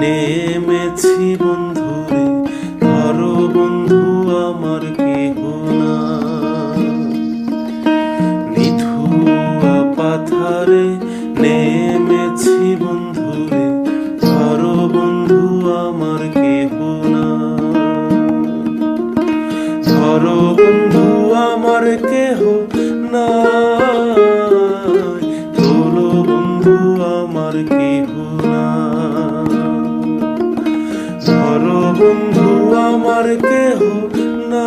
নেমেছি বন্ধু রে ধরো বন্ধু, আমার কেহ না নিধুয়া পাথারে নেমেছি বন্ধু রে ধরো বন্ধু, আমার কেহ না ধরো বন্ধু, আমার কেহ না তোলো বন্ধু, আমার কেহ না বন্ধু আমার কেহ না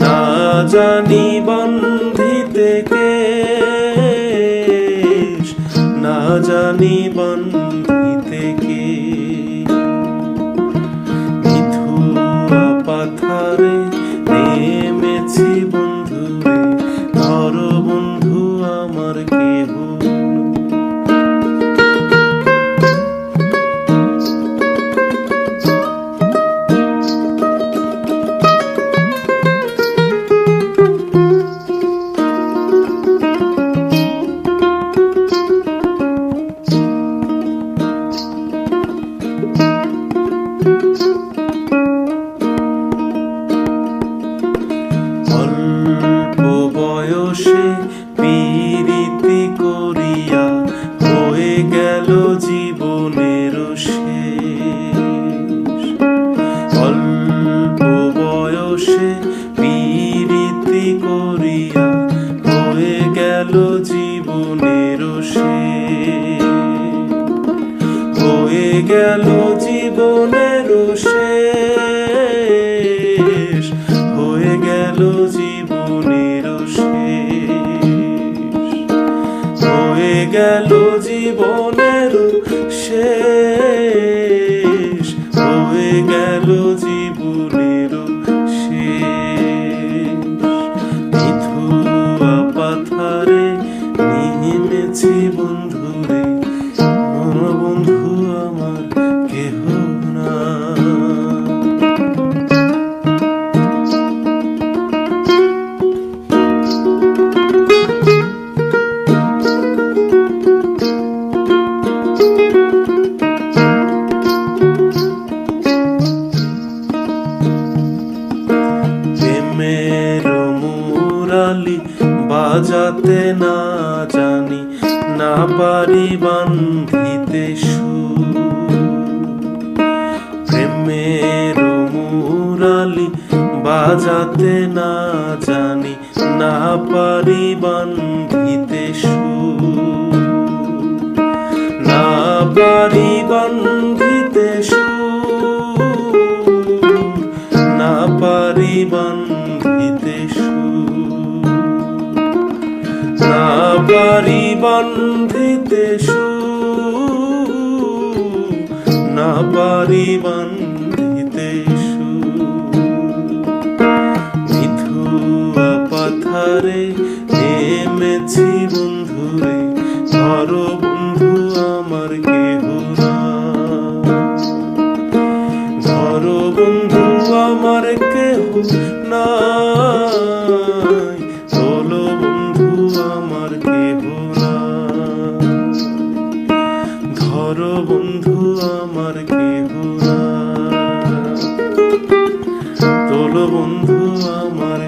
না জানি বন্ধিতে কে না জানি বন্ধিতে কে মিথুয়া পাথারে অল্প বয়সে পীড়িতি করিয়া হয়ে গেল জীবনের শেষ হয়ে গেল জীবনের শেষ। হয়ে গেল জীবনের শেষ। হয়ে গেল জীবনের শেষ। বাজাতে না জানি, না পারি বান্ধিতে প্রেমের মুরালি বাজাতে না জানি, না পারি বান্ধিতে না পারি বান্ধিতে বান্ধিতে না পারি বান্ধিতে মিথুয়া পাথারে নেমেছি বন্ধু রে ধর বন্ধু আমার কেহ না। ধর বন্ধু আমার কেহ নাই পর বন্ধু আমার কেহুরা তোর বন্ধু আমার